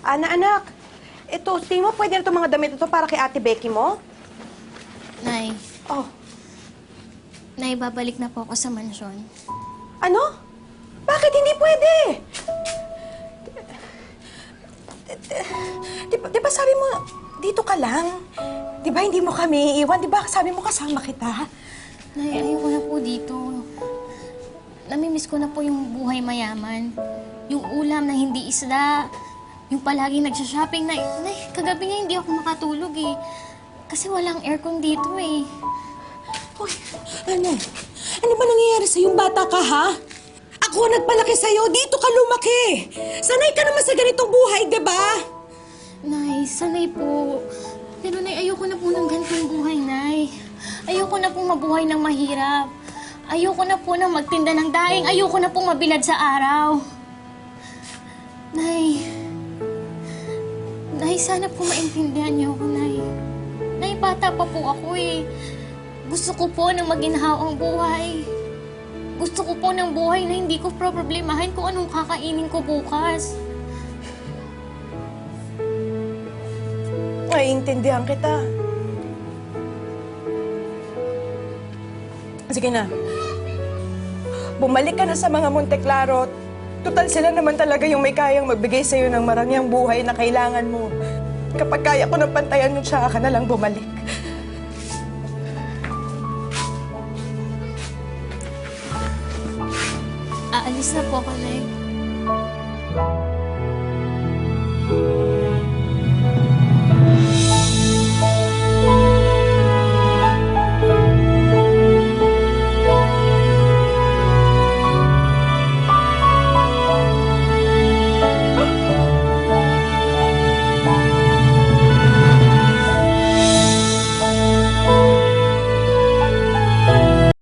Ana, anak. Ito, tingin mo pwede na itong mga damit ito para kay Ate Becky mo? Nay, Oh, Nay, babalik na po ako sa mansyon. ano? Bakit hindi pwede? Di ba, di ba sabi mo, dito ka lang? Di ba hindi mo kami iiwan? Di ba sabi mo kasama kita? Nay, ayoko na po dito. Namimiss ko na po yung buhay mayaman. Yung ulam na hindi isda. Yung palagi nagsha-shopping. Nay, nay, kagabi nga hindi ako makatulog eh. Kasi walang aircon dito eh. Hoy, ano? Ano ba nangyayari sa yung bata ka, ha? Ako ang nagpalaki sa'yo, dito ka lumaki. Sanay ka naman sa ganitong buhay, di ba? Nay, sanay po. Pero nay, ayoko na po ng ganitong buhay, nay. Ayoko na po mabuhay ng mahirap. Ayoko na po na magtinda ng daing. Ayoko na po mabilad sa araw. Nay. Nay, sana po maintindihan niyo ako, Nay. Nay, bata pa po ako eh. Gusto ko po ng maginhawang buhay. Gusto ko po ng buhay na hindi ko problemahin kung anong kakainin ko bukas. Naiintindihan kita. Sige na. Bumalik ka na sa mga Monte Claro. Total sila naman talaga yung may kayang magbigay sa'yo ng marangyang buhay na kailangan mo. Kapag kaya ko ng pantayan yun, tsaka ka na lang bumalik. Aalis na po ako, Nay.